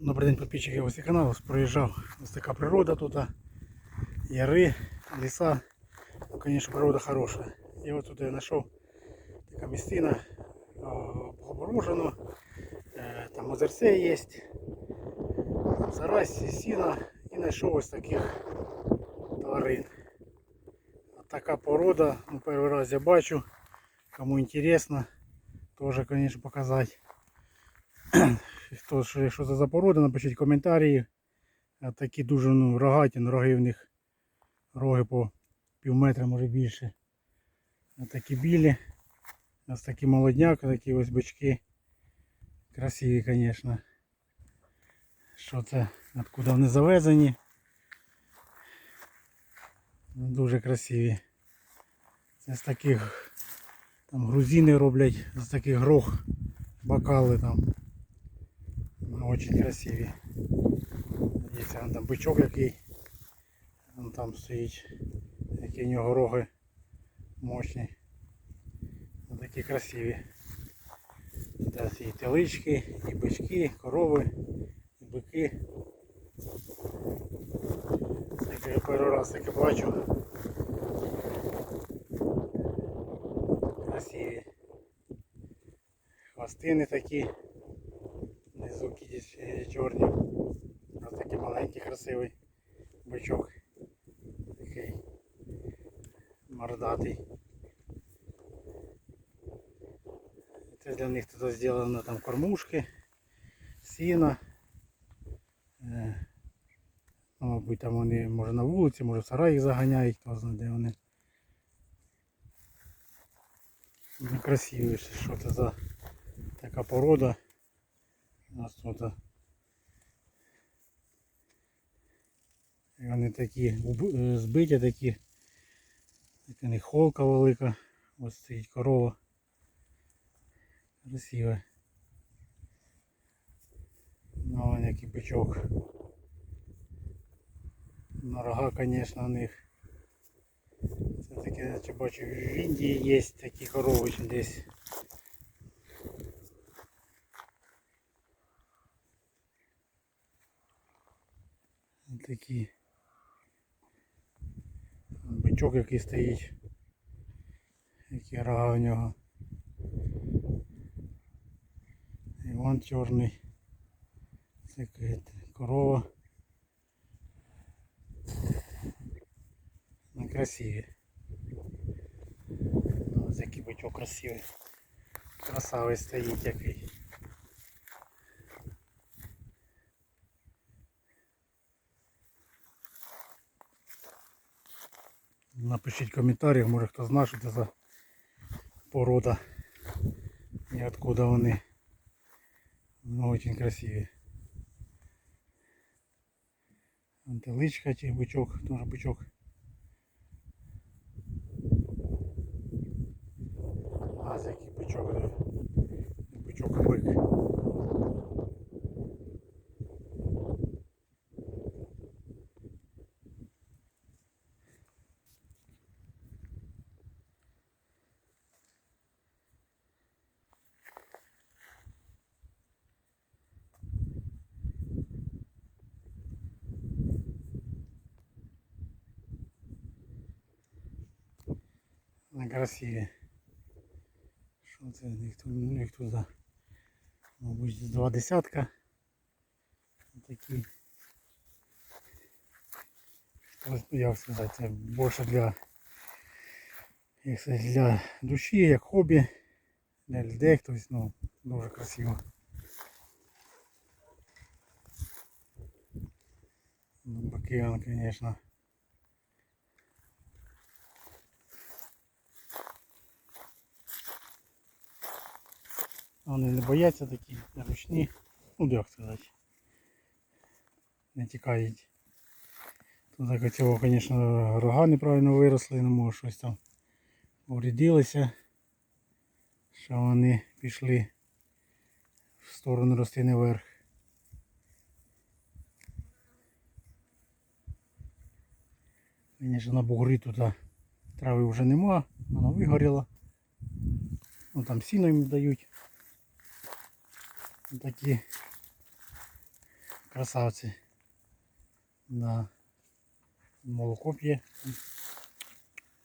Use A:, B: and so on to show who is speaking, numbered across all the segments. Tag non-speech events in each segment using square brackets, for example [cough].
A: Добрий день, підписчики ось каналу. Проїжджав ось така природа тут. Яри, ліса. Ну, звісно, природа хороша. І от тут я знайшов така місцина оборожено. Е, Там озерце є. Там зарості, сіна. І знайшов ось таких тварин. От така порода. Ну, перший раз я бачу. Кому інтересно, теж, звісно, показати. Хто що, що за порода, напишіть коментарі. А такі дуже ну, рогаті, ну, роги в них роги по пів метра, може більше. А такі білі. Ось такі молодняк, такі ось бички. Красиві, звісно. Що це? Откуда вони завезені? Ну, Дуже красиві. Це з таких там грузини роблять, з таких грох, бокали там. Ну, Очень красиві. Дивіться, там бичок який. Вон там стоїть. Які в нього роги мощні. Ось такі красиві. Тут і телички, і бички, корови, і бики. Я перший раз таке бачу. Красиві. Хвостини такі. Кітісь чорні. Ось такий маленький красивий бичок. Такий мордатий. Це для них тут зроблено там кормушки, сіна. Е, ну, мабуть, там вони може на вулиці, може в сарай їх заганяють, хто знає де вони. Ну, красиві, що це за така порода. У нас тут. і Вони такі е, збиті такі. У них холка велика. Ось стоїть корова. Красива. Ну, вон який бичок. На рога, звісно, у них. Це таке, я бачу, в Індії є такі корови десь. Такі. Бичок який стоїть. Які рога у нього. І вон чорний. Це корова. Ну, красиві. Ось який бичок красивий. Красавий стоїть який. Напишіть в коментарях, може хто знає, що це за порода і откуда вони. Ну, очень красиві. Антиличка чи бичок, теж бичок. А, який бичок, да. Бичок бик. На красиві. Що це? Тут, ну, їх за, мабуть, два десятка. Такі. Ну, як сказати, це більше для, як для душі, як хобі, для людей, тобто, ну, дуже красиво. Ну, Баки, Вони не бояться такі ручні. Ну як сказати. Не тікають. Тут так цього, звісно, рога неправильно виросли, не може щось там повредилося. Що вони пішли в сторону рослини вверх. Звісно, на бугри тут трави вже нема, вона вигоріла. Ну там сіно їм дають. Такі красавці. Да. Молоко п'є.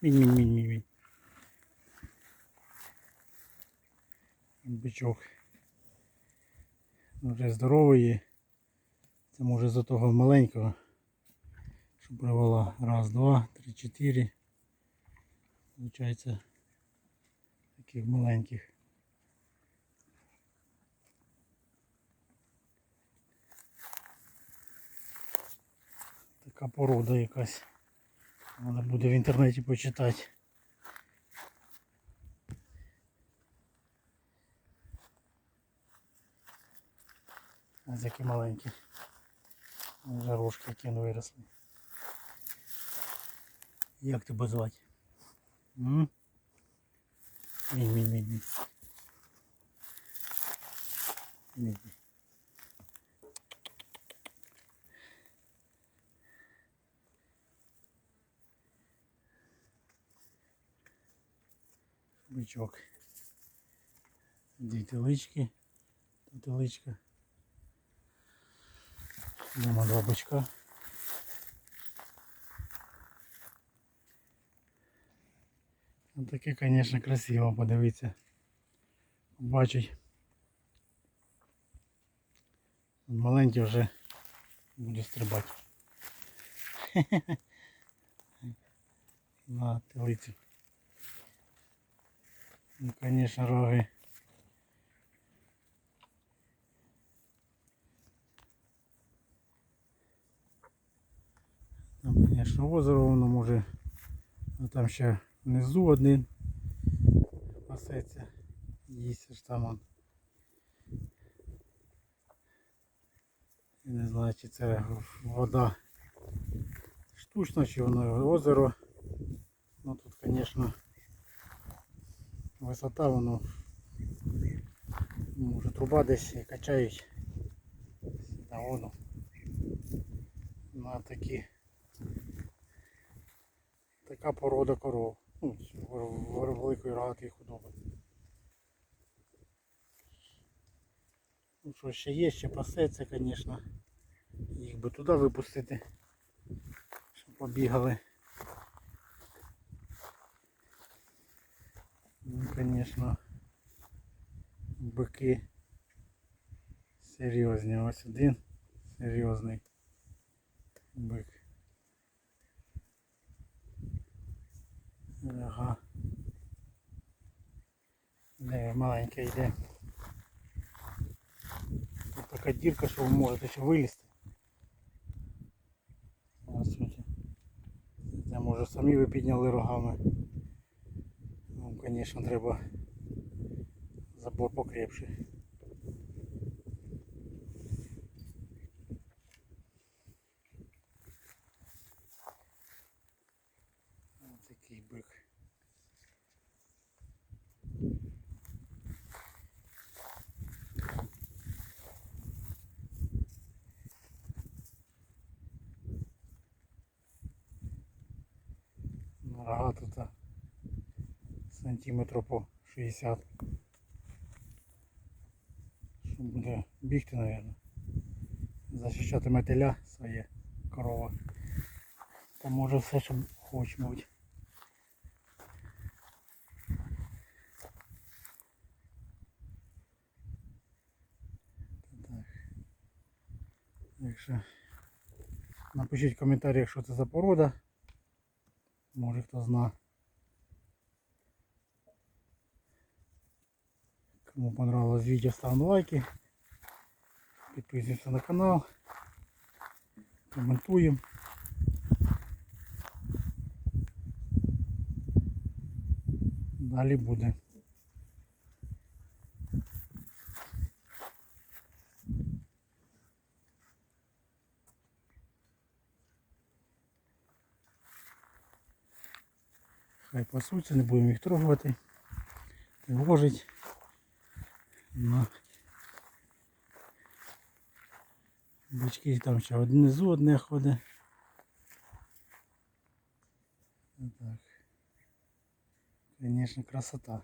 A: Мінь, мінь, мінь, мінь, мінь. Бичок. Ну, Вже здоровий. Це може за того маленького. Що привела. Раз, два, три, чотири. Получається таких маленьких. Така порода якась. Треба буде в інтернеті почитати. Ось які маленькі. Вже які виросли. Як тебе звати? М? Мінь, мінь, мінь, мінь. Мінь, мінь. Бичок. Дві телички. Тут теличка. Дома два бичка. Ну, таке, звісно, красиво, подивіться. Бачить. Маленький вже буде стрибати. [laughs] На телиці. Ну, конечно, роги. Там, конечно, озеро воно може. А там ще внизу один пасеться. Їсть ж там он. Я не знаю, чи це вода штучна, чи воно озеро. Ну тут, конечно, висота воно може труба десь качають на воду на такі така порода коров. Ну, великої рогатої худоби. Ну що ще є, ще пасеться, звісно. Їх би туди випустити, щоб побігали. Ну, конечно, бики серйозні. Ось один серйозний бик. Ага. Де маленька йде. Тут така дірка, що ви можете ще вилізти. Ось. Це може самі ви підняли рогами. Конечно, треба забор покрепший. Ось такий бик. Рога тут а, сантиметрів по 60. Що буде бігти, мабуть. Захищати метеля своє корова. Та може все, що хоче бути. Так. Так що напишіть в коментарях, що це за порода. Може хто зна. Кому понравилось видео, ставим лайки. Підписуємося на канал. Коментуємо. Далі буде. Хай пасуться, не будемо їх трогати. Ложить. На Бички там ще внизу одне ходить. Так. Звісно, красота.